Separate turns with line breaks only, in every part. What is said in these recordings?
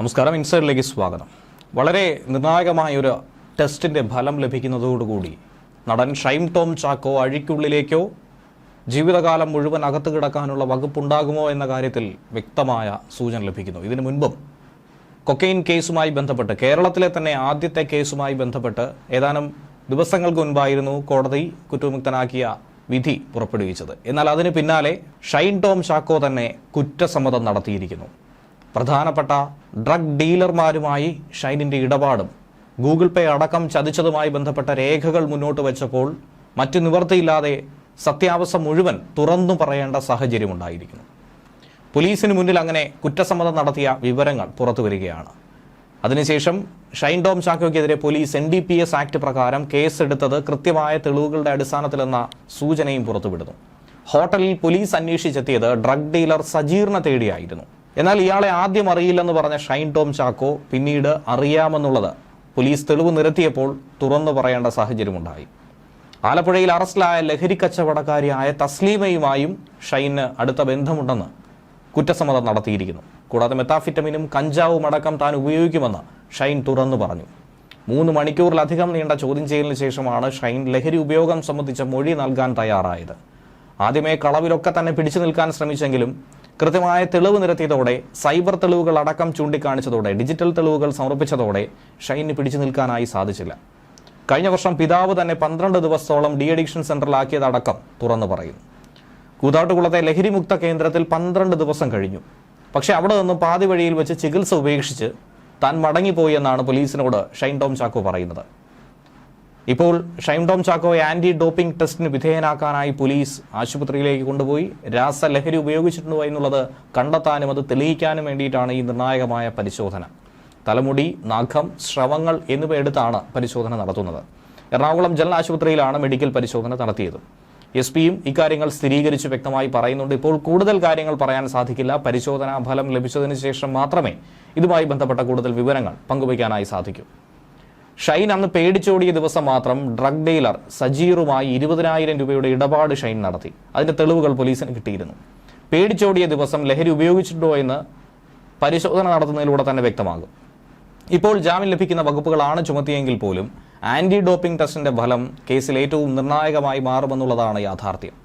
നമസ്കാരം ഇൻസൈഡിലേക്ക് സ്വാഗതം. വളരെ നിർണായകമായ ഒരു ടെസ്റ്റിന്റെ ഫലം ലഭിക്കുന്നതോടുകൂടി നടൻ ഷൈം ടോം ചാക്കോ അഴിക്കുള്ളിലേക്കോ ജീവിതകാലം മുഴുവൻ അകത്ത് കിടക്കാനുള്ള വകുപ്പുണ്ടാകുമോ എന്ന കാര്യത്തിൽ വ്യക്തമായ സൂചന ലഭിക്കുന്നു. ഇതിനു മുൻപും കൊക്കൈൻ കേസുമായി ബന്ധപ്പെട്ട് കേരളത്തിലെ തന്നെ ആദ്യത്തെ കേസുമായി ബന്ധപ്പെട്ട് ഏതാനും ദിവസങ്ങൾക്ക് മുൻപായിരുന്നു കോടതി കുറ്റവിമുക്തനാക്കിയ വിധി പുറപ്പെടുവിച്ചത്. എന്നാൽ അതിന് പിന്നാലെ ഷൈൻ ടോം ചാക്കോ തന്നെ കുറ്റസമ്മതം നടത്തിയിരിക്കുന്നു. പ്രധാനപ്പെട്ട ഡ്രഗ് ഡീലർമാരുമായി ഷൈനിന്റെ ഇടപാടും ഗൂഗിൾ പേ അടക്കം ചതിച്ചതുമായി ബന്ധപ്പെട്ട രേഖകൾ മുന്നോട്ട് വെച്ചപ്പോൾ മറ്റു നിവർത്തിയില്ലാതെ സത്യാവസ്ഥ മുഴുവൻ തുറന്നു പറയേണ്ട സാഹചര്യമുണ്ടായിരിക്കുന്നു പോലീസിന് മുന്നിൽ അങ്ങനെ കുറ്റസമ്മതം നടത്തിയ വിവരങ്ങൾ പുറത്തു വരികയാണ്. അതിനുശേഷം Shine Tom ചാക്കോയ്ക്കെതിരെ police N D P S act പ്രകാരം കേസെടുത്തത് കൃത്യമായ തെളിവുകളുടെ അടിസ്ഥാനത്തിലെന്ന സൂചനയും പുറത്തുവിടുന്നു. ഹോട്ടലിൽ പോലീസ് അന്വേഷിച്ചെത്തിയത് ഡ്രഗ് ഡീലർ സജീറിനെ തേടിയായിരുന്നു. എന്നാൽ ഇയാളെ ആദ്യം അറിയില്ലെന്ന് പറഞ്ഞ ഷൈൻ ടോം ചാക്കോ പിന്നീട് അറിയാമെന്നുള്ളത് പോലീസ് തെളിവ് നിരത്തിയപ്പോൾ തുറന്നു പറയേണ്ട സാഹചര്യമുണ്ടായി. ആലപ്പുഴയിൽ അറസ്റ്റിലായ ലഹരി കച്ചവടക്കാരിയായ തസ്ലീമയുമായും ഷൈന് അടുത്ത ബന്ധമുണ്ടെന്ന് കുറ്റസമ്മതം നടത്തിയിരിക്കുന്നു. കൂടാതെ മെത്താഫിറ്റമിനും കഞ്ചാവും അടക്കം താൻ ഉപയോഗിക്കുമെന്ന് ഷൈൻ തുറന്നു പറഞ്ഞു. മൂന്ന് മണിക്കൂറിലധികം നീണ്ട ചോദ്യം ചെയ്യലിന് ശേഷമാണ് ഷൈൻ ലഹരി ഉപയോഗം സംബന്ധിച്ച മൊഴി നൽകാൻ തയ്യാറായത്. ആദ്യമേ കളവിലൊക്കെ തന്നെ പിടിച്ചു നിൽക്കാൻ ശ്രമിച്ചെങ്കിലും കൃത്യമായ തെളിവ് നിരത്തിയതോടെ സൈബർ തെളിവുകൾ അടക്കം ചൂണ്ടിക്കാണിച്ചതോടെ ഡിജിറ്റൽ തെളിവുകൾ സമർപ്പിച്ചതോടെ ഷൈന് പിടിച്ചു നിൽക്കാനായി സാധിച്ചില്ല. കഴിഞ്ഞ വർഷം പിതാവ് തന്നെ പന്ത്രണ്ട് ദിവസത്തോളം ഡി അഡിക്ഷൻ സെന്ററിലാക്കിയതടക്കം തുറന്നു പറയുന്നു. കൂതാട്ടുകുളത്തെ ലഹരിമുക്ത കേന്ദ്രത്തിൽ പന്ത്രണ്ട് ദിവസം കഴിഞ്ഞു. പക്ഷേ അവിടെ നിന്നും പാതി വഴിയിൽ വെച്ച് ചികിത്സ ഉപേക്ഷിച്ച് താൻ മടങ്ങിപ്പോയി എന്നാണ് പോലീസിനോട് ഷൈൻ ടോം ചാക്കു പറയുന്നത്. ഇപ്പോൾ ഷൈംഡോം ചാക്കോയെ ആന്റി ഡോപ്പിംഗ് ടെസ്റ്റിന് വിധേയനാക്കാനായി പോലീസ് ആശുപത്രിയിലേക്ക് കൊണ്ടുപോയി. രാസലഹരി ഉപയോഗിച്ചിട്ടുണ്ടോ എന്നുള്ളത് കണ്ടെത്താനും അത് തെളിയിക്കാനും വേണ്ടിയിട്ടാണ് ഈ നിർണായകമായ പരിശോധന. തലമുടി നഖം ശ്രവങ്ങൾ എന്നിവ എടുത്താണ് പരിശോധന നടത്തുന്നത്. എറണാകുളം ജനറൽ ആശുപത്രിയിലാണ് മെഡിക്കൽ പരിശോധന നടത്തിയത്. എസ് പിയും ഇക്കാര്യങ്ങൾ സ്ഥിരീകരിച്ച് വ്യക്തമായി പറയുന്നുണ്ട്. ഇപ്പോൾ കൂടുതൽ കാര്യങ്ങൾ പറയാൻ സാധിക്കില്ല. പരിശോധനാ ഫലം ലഭിച്ചതിന് ശേഷം മാത്രമേ ഇതുമായി ബന്ധപ്പെട്ട കൂടുതൽ വിവരങ്ങൾ പങ്കുവയ്ക്കാനായി സാധിക്കൂ. ഷൈൻ അന്ന് പേടിച്ചോടിയ ദിവസം മാത്രം ഡ്രഗ് ഡീലർ സജീറുമായി ഇരുപതിനായിരം രൂപയുടെ ഇടപാട് ഷൈൻ നടത്തി. അതിന്റെ തെളിവുകൾ പോലീസിന് കിട്ടിയിരുന്നു. പേടിച്ചോടിയ ദിവസം ലഹരി ഉപയോഗിച്ചിട്ടുണ്ടോ എന്ന് പരിശോധന നടത്തുന്നതിലൂടെ തന്നെ വ്യക്തമാകും. ഇപ്പോൾ ജാമ്യം ലഭിക്കുന്ന വകുപ്പുകളാണ് ചുമത്തിയെങ്കിൽ പോലും ആന്റി ഡോപ്പിംഗ് ടെസ്റ്റിന്റെ ഫലം കേസിൽ ഏറ്റവും നിർണായകമായി മാറുമെന്നുള്ളതാണ് യാഥാർത്ഥ്യം.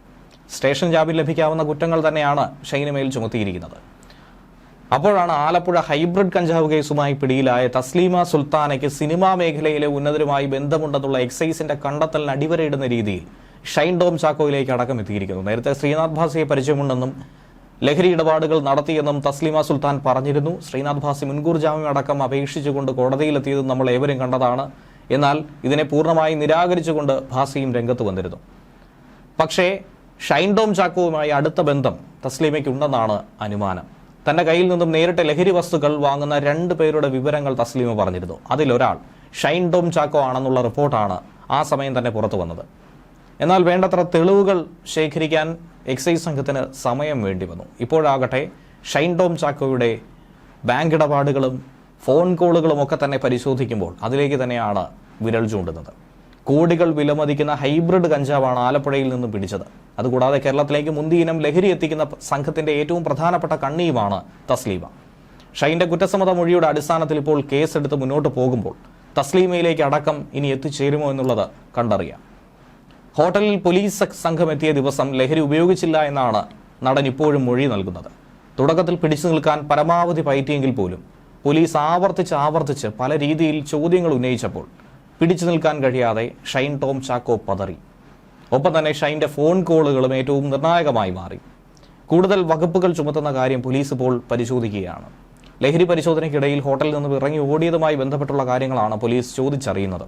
സ്റ്റേഷൻ ജാമ്യം ലഭിക്കാവുന്ന കുറ്റങ്ങൾ തന്നെയാണ് ഷൈനുമേൽ ചുമത്തിയിരിക്കുന്നത്. അപ്പോഴാണ് ആലപ്പുഴ ഹൈബ്രിഡ് കഞ്ചാവ് കേസുമായി പിടിയിലായ തസ്ലീമ സുൽത്താനയ്ക്ക് സിനിമാ മേഖലയിലെ ഉന്നതരുമായി ബന്ധമുണ്ടെന്നുള്ള എക്സൈസിന്റെ കണ്ടെത്തലിന് അടിവരയിടുന്ന രീതിയിൽ ഷൈൻ ഡോം ചാക്കോയിലേക്ക് അടക്കം എത്തിയിരിക്കുന്നു നേരത്തെ ശ്രീനാഥ് ഭാസിയെ പരിചയമുണ്ടെന്നും ലഹരി ഇടപാടുകൾ നടത്തിയെന്നും തസ്ലീമ സുൽത്താൻ പറഞ്ഞിരുന്നു. ശ്രീനാഥ് ഭാസി മുൻകൂർ ജാമ്യം അടക്കം അപേക്ഷിച്ചുകൊണ്ട് കോടതിയിലെത്തിയത് നമ്മൾ ഏവരും കണ്ടതാണ്. എന്നാൽ ഇതിനെ പൂർണമായി നിരാകരിച്ചുകൊണ്ട് ഭാസിയും രംഗത്ത് വന്നിരുന്നു. പക്ഷേ ഷൈൻ ഡോം ചാക്കോവുമായി അടുത്ത ബന്ധം തസ്ലീമയ്ക്കുണ്ടെന്നാണ് അനുമാനം. തന്റെ കയ്യിൽ നിന്നും നേരിട്ട് ലഹരി വസ്തുക്കൾ വാങ്ങുന്ന രണ്ട് പേരുടെ വിവരങ്ങൾ തസ്ലീമ പറഞ്ഞിരുന്നു. അതിലൊരാൾ ഷൈൻ ഡോം ചാക്കോ ആണെന്നുള്ള റിപ്പോർട്ടാണ് ആ സമയം തന്നെ പുറത്തു വന്നത്. എന്നാൽ വേണ്ടത്ര തെളിവുകൾ ശേഖരിക്കാൻ എക്സൈസ് സംഘത്തിന് സമയം വേണ്ടി വന്നു. ഇപ്പോഴാകട്ടെ ഷൈൻ ഡോം ചാക്കോയുടെ ബാങ്ക് ഇടപാടുകളും ഫോൺ കോളുകളും ഒക്കെ തന്നെ പരിശോധിക്കുമ്പോൾ അതിലേക്ക് തന്നെയാണ് വിരൽ ചൂണ്ടുന്നത്. കോടികൾ വിലമതിക്കുന്ന ഹൈബ്രിഡ് കഞ്ചാവാണ് ആലപ്പുഴയിൽ നിന്ന് പിടിച്ചത്. അതുകൂടാതെ കേരളത്തിലേക്ക് മുന്തിയിനം ലഹരി എത്തിക്കുന്ന സംഘത്തിന്റെ ഏറ്റവും പ്രധാനപ്പെട്ട കണ്ണിയുമാണ് തസ്ലീമ. ഷൈന്റെ കുറ്റസമ്മത മൊഴിയുടെ അടിസ്ഥാനത്തിൽ ഇപ്പോൾ കേസെടുത്ത് മുന്നോട്ട് പോകുമ്പോൾ തസ്ലീമയിലേക്ക് അടക്കം ഇനി എത്തിച്ചേരുമോ എന്നുള്ളത് കണ്ടറിയാം. ഹോട്ടലിൽ പോലീസ് സംഘം എത്തിയ ദിവസം ലഹരി ഉപയോഗിച്ചില്ല എന്നാണ് നടൻ ഇപ്പോഴും മൊഴി നൽകുന്നത്. തുടക്കത്തിൽ പിടിച്ചു നിൽക്കാൻ പരമാവധി പയറ്റിയെങ്കിൽ പോലും പോലീസ് ആവർത്തിച്ച് ആവർത്തിച്ച് പല രീതിയിൽ ചോദ്യങ്ങൾ ഉന്നയിച്ചപ്പോൾ പിടിച്ചു നിൽക്കാൻ കഴിയാതെ ഷൈൻ ടോം ചാക്കോ പതറി. ഒപ്പം തന്നെ ഷൈന്റെ ഫോൺ കോളുകളും ഏറ്റവും നിർണായകമായി മാറി. കൂടുതൽ വകുപ്പുകൾ ചുമത്തുന്ന കാര്യം പോലീസ് ഇപ്പോൾ പരിശോധിക്കുകയാണ്. ലഹരി പരിശോധനയ്ക്കിടയിൽ ഹോട്ടലിൽ നിന്ന് ഇറങ്ങി ഓടിയതുമായി ബന്ധപ്പെട്ടുള്ള കാര്യങ്ങളാണ് പോലീസ് ചോദിച്ചറിയുന്നത്.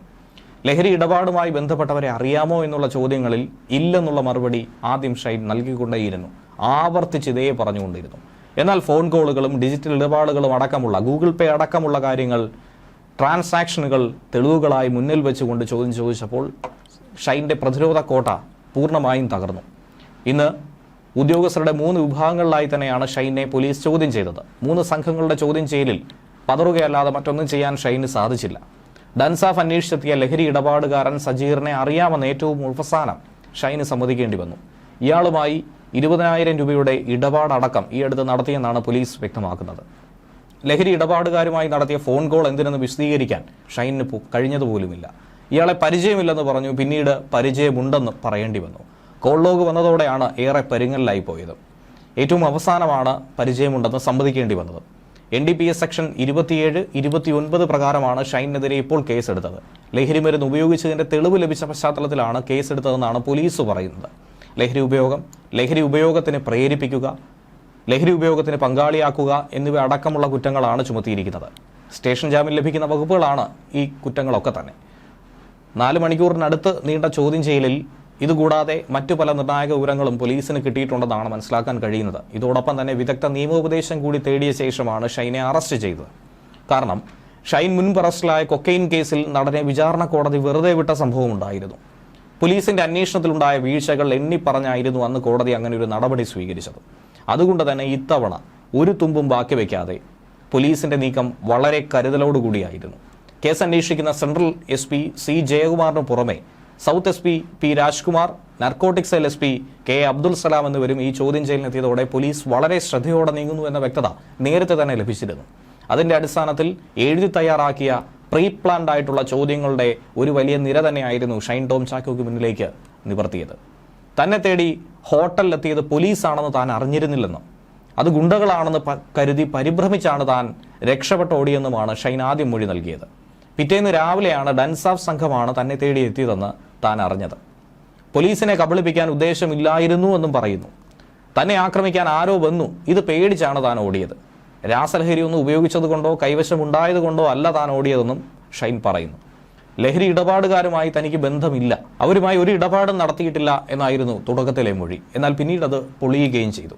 ലഹരി ഇടപാടുമായി ബന്ധപ്പെട്ടവരെ അറിയാമോ എന്നുള്ള ചോദ്യങ്ങളിൽ ഇല്ലെന്നുള്ള മറുപടി ആദ്യം ഷൈൻ നൽകിക്കൊണ്ടേയിരുന്നു. ആവർത്തിച്ച് ഇതേ പറഞ്ഞുകൊണ്ടിരുന്നു. എന്നാൽ ഫോൺ കോളുകളും ഡിജിറ്റൽ ഇടപാടുകളും അടക്കമുള്ള ഗൂഗിൾ പേ അടക്കമുള്ള കാര്യങ്ങൾ ട്രാൻസാക്ഷനുകൾ തെളിവുകളായി മുന്നിൽ വെച്ചുകൊണ്ട് ചോദ്യം ചോദിച്ചപ്പോൾ ഷൈന്റെ പ്രതിരോധ കോട്ട പൂർണമായും തകർന്നു. ഇന്ന് ഉദ്യോഗസ്ഥരുടെ മൂന്ന് വിഭാഗങ്ങളിലായി തന്നെയാണ് ഷൈനെ പോലീസ് ചോദ്യം ചെയ്തത്. മൂന്ന് സംഘങ്ങളുടെ ചോദ്യം ചെയ്യലിൽ പതറുകയല്ലാതെ മറ്റൊന്നും ചെയ്യാൻ ഷൈന് സാധിച്ചില്ല. ഡൻസാഫ് അന്വേഷിച്ചെത്തിയ ലഹരി ഇടപാടുകാരൻ സജീറിനെ അറിയാമെന്ന ഏറ്റവും അവസാനം ഷൈന് സമ്മതിക്കേണ്ടി വന്നു. ഇയാളുമായി ഇരുപതിനായിരം രൂപയുടെ ഇടപാടടക്കം ഈ അടുത്ത് നടത്തിയെന്നാണ് പോലീസ് വ്യക്തമാക്കുന്നത്. ലഹരി ഇടപാടുകാരുമായി നടത്തിയ ഫോൺ കോൾ എന്തിനെന്ന് വിശദീകരിക്കാൻ ഷൈനിന് കഴിഞ്ഞതുപോലുമില്ല. ഇയാളെ പരിചയമില്ലെന്ന് പറഞ്ഞു. പിന്നീട് പരിചയമുണ്ടെന്ന് പറയേണ്ടി വന്നു. കോൾ ലോഗ് വന്നതോടെയാണ് ഏറെ പരുങ്ങലിലായി പോയത്. ഏറ്റവും അവസാനമാണ് പരിചയമുണ്ടെന്ന് സമ്മതിക്കേണ്ടി വന്നത്. N D P S section ഇരുപത്തിയേഴ് ഇരുപത്തിയൊൻപത് പ്രകാരമാണ് ഷൈനെതിരെ ഇപ്പോൾ കേസെടുത്തത്. ലഹരി മരുന്ന് ഉപയോഗിച്ചതിന്റെ തെളിവ് ലഭിച്ച പശ്ചാത്തലത്തിലാണ് കേസെടുത്തതെന്നാണ് പോലീസ് പറയുന്നത്. ലഹരി ഉപയോഗം ലഹരി ഉപയോഗത്തിന് പ്രേരിപ്പിക്കുക ലഹരി ഉപയോഗത്തിന് പങ്കാളിയാക്കുക എന്നിവ അടക്കമുള്ള കുറ്റങ്ങളാണ് ചുമത്തിയിരിക്കുന്നത്. സ്റ്റേഷൻ ജാമ്യം ലഭിക്കുന്ന വകുപ്പുകളാണ് ഈ കുറ്റങ്ങളൊക്കെ തന്നെ. നാല് മണിക്കൂറിനടുത്ത് നീണ്ട ചോദ്യം ചെയ്യലിൽ ഇതുകൂടാതെ മറ്റു പല നിർണായക വിവരങ്ങളും പോലീസിന് കിട്ടിയിട്ടുണ്ടെന്നാണ് മനസ്സിലാക്കാൻ കഴിയുന്നത്. ഇതോടൊപ്പം തന്നെ വിദഗ്ധ നിയമോപദേശം കൂടി തേടിയ ശേഷമാണ് ഷൈനെ അറസ്റ്റ് ചെയ്തത്. കാരണം ഷൈൻ മുൻപ് അറസ്റ്റിലായ കൊക്കൈൻ കേസിൽ നടനെ വിചാരണ കോടതി വെറുതെ വിട്ട സംഭവം ഉണ്ടായിരുന്നു പോലീസിന്റെ അന്വേഷണത്തിലുണ്ടായ വീഴ്ചകൾ എണ്ണിപ്പറഞ്ഞായിരുന്നു അന്ന് കോടതി അങ്ങനെ ഒരു നടപടി സ്വീകരിച്ചത്. അതുകൊണ്ട് തന്നെ ഇത്തവണ ഒരു തുമ്പും ബാക്കി വയ്ക്കാതെ പോലീസിന്റെ നീക്കം വളരെ കരുതലോടുകൂടിയായിരുന്നു കേസ് അന്വേഷിക്കുന്ന സെൻട്രൽ എസ് പി സി ജയകുമാറിന് പുറമെ south S P P Rajkumar narcotic cell S P K Abdul Salam എന്നിവരും ഈ ചോദ്യം ചെയ്യലിനെത്തിയതോടെ പോലീസ് വളരെ ശ്രദ്ധയോടെ നീങ്ങുന്നു എന്ന വ്യക്തത നേരത്തെ തന്നെ ലഭിച്ചിരുന്നു. അതിന്റെ അടിസ്ഥാനത്തിൽ എഴുതി തയ്യാറാക്കിയ പ്രീ പ്ലാൻഡ് ആയിട്ടുള്ള ചോദ്യങ്ങളുടെ ഒരു വലിയ നിര തന്നെയായിരുന്നു ഷൈൻ ടോം ചാക്കോയ്ക്ക് മുന്നിലേക്ക് നിവർത്തിയത്. തന്നെ തേടി ഹോട്ടലിലെത്തിയത് പോലീസാണെന്ന് താൻ അറിഞ്ഞിരുന്നില്ലെന്നും അത് ഗുണ്ടകളാണെന്ന് കരുതി പരിഭ്രമിച്ചാണ് താൻ രക്ഷപ്പെട്ട് ഓടിയെന്നുമാണ് ഷൈൻ ആദ്യം മൊഴി നൽകിയത്. പിറ്റേന്ന് രാവിലെയാണ് ഡൻസാഫ് സംഘമാണ് തന്നെ തേടി എത്തിയതെന്ന് താൻ അറിഞ്ഞത്. പോലീസിനെ കബളിപ്പിക്കാൻ ഉദ്ദേശമില്ലായിരുന്നു എന്നും പറയുന്നു. തന്നെ ആക്രമിക്കാൻ ആരോ വന്നു. ഇത് പേടിച്ചാണ് താൻ ഓടിയത്. രാസലഹരി ഒന്നും ഉപയോഗിച്ചത് കൊണ്ടോ കൈവശമുണ്ടായത് കൊണ്ടോ അല്ല താൻ ഓടിയതെന്നും ഷൈൻ പറയുന്നു. ലഹരി ഇടപാടുകാരുമായി തനിക്ക് ബന്ധമില്ല. അവരുമായി ഒരു ഇടപാടും നടത്തിയിട്ടില്ല എന്നായിരുന്നു തുടക്കത്തിലെ മൊഴി. എന്നാൽ പിന്നീട് അത് പൊളിയുകയും ചെയ്തു.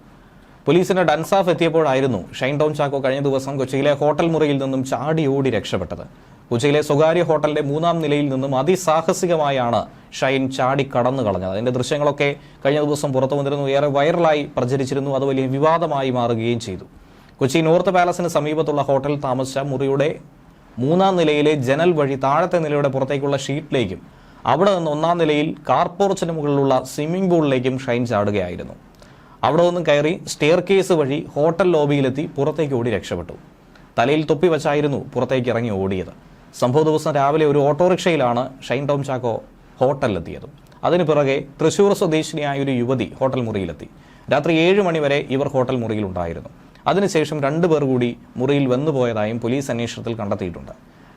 പോലീസിന്റെ ഡൻസാഫ് എത്തിയപ്പോഴായിരുന്നു ഷൈൻ ടൗൺ ചാക്കോ കഴിഞ്ഞ ദിവസം കൊച്ചിയിലെ ഹോട്ടൽ മുറിയിൽ നിന്നും ചാടി ഓടി രക്ഷപ്പെട്ടത്. കൊച്ചിയിലെ സ്വകാര്യ ഹോട്ടലിന്റെ മൂന്നാം നിലയിൽ നിന്നും അതിസാഹസികമായാണ് ഷൈൻ ചാടി കടന്നു കളഞ്ഞത്. അതിന്റെ ദൃശ്യങ്ങളൊക്കെ കഴിഞ്ഞ ദിവസം പുറത്തു വന്നിരുന്നു. ഏറെ വൈറലായി പ്രചരിച്ചിരുന്നു. അത് വലിയ വിവാദമായി മാറുകയും ചെയ്തു. കൊച്ചി നോർത്ത് പാലസിന് സമീപത്തുള്ള ഹോട്ടലിൽ താമസിച്ച മുറിയുടെ മൂന്നാം നിലയിലെ ജനൽ വഴി താഴത്തെ നിലയുടെ പുറത്തേക്കുള്ള ഷീറ്റിലേക്കും അവിടെ നിന്ന് ഒന്നാം നിലയിൽ കാർപോർച്ചിന് മുകളിലുള്ള സ്വിമ്മിംഗ് പൂളിലേക്കും ഷൈൻ ചാടുകയായിരുന്നു. അവിടെ നിന്നും കയറി സ്റ്റെയർ കേസ് വഴി ഹോട്ടൽ ലോബിയിലെത്തി പുറത്തേക്ക് ഓടി രക്ഷപ്പെട്ടു. തലയിൽ തൊപ്പി വച്ചായിരുന്നു പുറത്തേക്ക് ഇറങ്ങി ഓടിയത്. സംഭവ ദിവസം രാവിലെ ഒരു ഓട്ടോറിക്ഷയിലാണ് ഷൈൻ ടോം ചാക്കോ ഹോട്ടലിലെത്തിയത്. അതിനു പിറകെ തൃശൂർ സ്വദേശിനിയായ ഒരു യുവതി ഹോട്ടൽ മുറിയിലെത്തി. രാത്രി ഏഴ് മണിവരെ ഇവർ ഹോട്ടൽ മുറിയിലുണ്ടായിരുന്നു അതിനുശേഷം രണ്ടുപേർ കൂടി മുറിയിൽ വന്നുപോയതായും പോലീസ് അന്വേഷണത്തിൽ കണ്ടെത്തിയിട്ടുണ്ട്.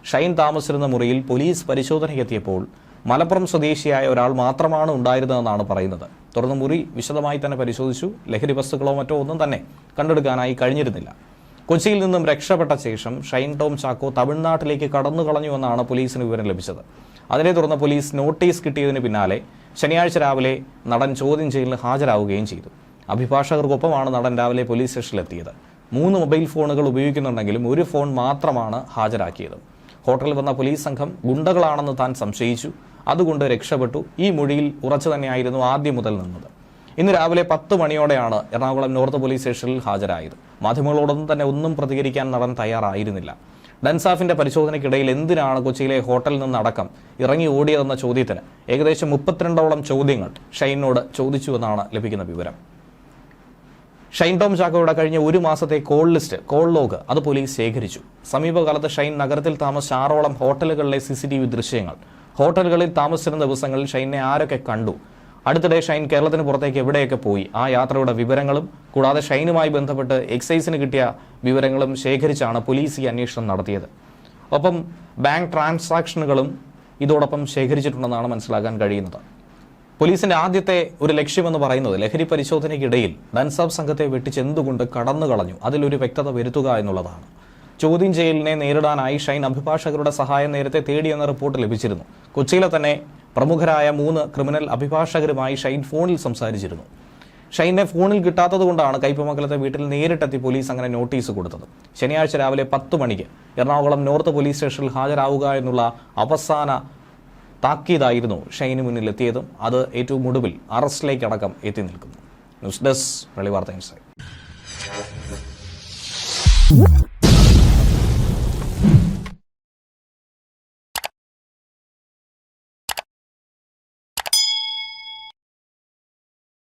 ഷൈൻ താമസിച്ചിരുന്ന മുറിയിൽ പോലീസ് പരിശോധനയ്ക്കെത്തിയപ്പോൾ മലപ്പുറം സ്വദേശിയായ ഒരാൾ മാത്രമാണ് ഉണ്ടായിരുന്നതെന്നാണ് പറയുന്നത്. തുടർന്ന് മുറി വിശദമായി തന്നെ പരിശോധിച്ചു. ലഹരി വസ്തുക്കളോ മറ്റോ ഒന്നും തന്നെ കണ്ടെടുക്കാനായി കഴിഞ്ഞിരുന്നില്ല. കൊച്ചിയിൽ നിന്നും രക്ഷപ്പെട്ട ശേഷം ഷൈൻ ടോം ചാക്കോ തമിഴ്നാട്ടിലേക്ക് കടന്നു കളഞ്ഞു എന്നാണ് പോലീസിന് വിവരം ലഭിച്ചത്. അതിനെ തുടർന്ന് പോലീസ് നോട്ടീസ് കിട്ടിയതിന് പിന്നാലെ ശനിയാഴ്ച രാവിലെ നടൻ ചോദ്യം ചെയ്യലിന് ഹാജരാവുകയും ചെയ്തു. അഭിഭാഷകർക്കൊപ്പമാണ് നടൻ രാവിലെ പോലീസ് സ്റ്റേഷനിലെത്തിയത്. മൂന്ന് മൊബൈൽ ഫോണുകൾ ഉപയോഗിക്കുന്നുണ്ടെങ്കിലും ഒരു ഫോൺ മാത്രമാണ് ഹാജരാക്കിയത്. ഹോട്ടലിൽ വന്ന പോലീസ് സംഘം ഗുണ്ടകളാണെന്ന് താൻ സംശയിച്ചു. അതുകൊണ്ട് രക്ഷപ്പെട്ടു. ഈ മൊഴിയിൽ ഉറച്ചു തന്നെയായിരുന്നു ആദ്യം മുതൽ നിന്നത്. ഇന്ന് രാവിലെ പത്ത് മണിയോടെയാണ് എറണാകുളം നോർത്ത് പോലീസ് സ്റ്റേഷനിൽ ഹാജരായത്. മാധ്യമങ്ങളോടൊന്നും തന്നെ ഒന്നും പ്രതികരിക്കാൻ നടൻ തയ്യാറായിരുന്നില്ല. ഡൻസാഫിന്റെ പരിശോധനയ്ക്കിടയിൽ എന്തിനാണ് കൊച്ചിയിലെ ഹോട്ടലിൽ നിന്നടക്കം ഇറങ്ങി ഓടിയതെന്ന ചോദ്യത്തിന് ഏകദേശം മുപ്പത്തിരണ്ടോളം ചോദ്യങ്ങൾ ഷൈനോട് ചോദിച്ചുവെന്നാണ് ലഭിക്കുന്ന വിവരം. ഷൈൻ ടോം ചാക്കോയുടെ കഴിഞ്ഞ ഒരു മാസത്തെ കോൾ ലിസ്റ്റ് കോൾ ലോഗ് അത് പോലീസ് ശേഖരിച്ചു. സമീപകാലത്ത് ഷൈൻ നഗരത്തിൽ താമസിച്ച ആറോളം ഹോട്ടലുകളിലെ സി സി ടി വി ദൃശ്യങ്ങൾ. ഹോട്ടലുകളിൽ താമസിച്ചിരുന്ന ദിവസങ്ങളിൽ ഷൈനെ ആരൊക്കെ കണ്ടു? അടുത്തിടെ ഷൈൻ കേരളത്തിന് പുറത്തേക്ക് എവിടെയൊക്കെ പോയി? ആ യാത്രയുടെ വിവരങ്ങളും കൂടാതെ ഷൈനുമായി ബന്ധപ്പെട്ട് എക്സൈസിന് കിട്ടിയ വിവരങ്ങളും ശേഖരിച്ചാണ് പോലീസ് ഈ അന്വേഷണം നടത്തിയത്. ഒപ്പം ബാങ്ക് ട്രാൻസാക്ഷനുകളും ഇതോടൊപ്പം ശേഖരിച്ചിട്ടുണ്ടെന്നാണ് മനസ്സിലാക്കാൻ കഴിയുന്നത്. പോലീസിന്റെ ആദ്യത്തെ ഒരു ലക്ഷ്യമെന്ന് പറയുന്നത് ലഹരി പരിശോധനയ്ക്കിടയിൽ ഡൻസാബ് സംഘത്തെ വെട്ടിച്ച് എന്തുകൊണ്ട് കടന്നു കളഞ്ഞു? അതിലൊരു വ്യക്തത വരുത്തുക എന്നുള്ളതാണ്. ചോദ്യം ചെയ്യലിനെ നേരിടാനായി ഷൈൻ അഭിഭാഷകരുടെ സഹായം നേരത്തെ തേടിയെന്ന റിപ്പോർട്ട് ലഭിച്ചിരുന്നു. കൊച്ചിയിലെ തന്നെ പ്രമുഖരായ മൂന്ന് ക്രിമിനൽ അഭിഭാഷകരുമായി ഷൈൻ ഫോണിൽ സംസാരിച്ചിരുന്നു. ഷൈനെ ഫോണിൽ കിട്ടാത്തത് കൊണ്ടാണ് കൈപ്പമംഗലത്തെ വീട്ടിൽ നേരിട്ടെത്തി പോലീസ് അങ്ങനെ നോട്ടീസ് കൊടുത്തത്. ശനിയാഴ്ച രാവിലെ പത്ത് മണിക്ക് എറണാകുളം നോർത്ത് പോലീസ് സ്റ്റേഷനിൽ ഹാജരാവുക എന്നുള്ള അവസാന താക്കീതായിരുന്നു ഷൈന് മുന്നിലെത്തിയതും അത് ഏറ്റവും ഒടുവിൽ അറസ്റ്റിലേക്കടക്കം എത്തി നിൽക്കുന്നു. ന്യൂസ് ഡെസ്ക് വെളിവാർത്ത ഇൻസൈറ്റ്.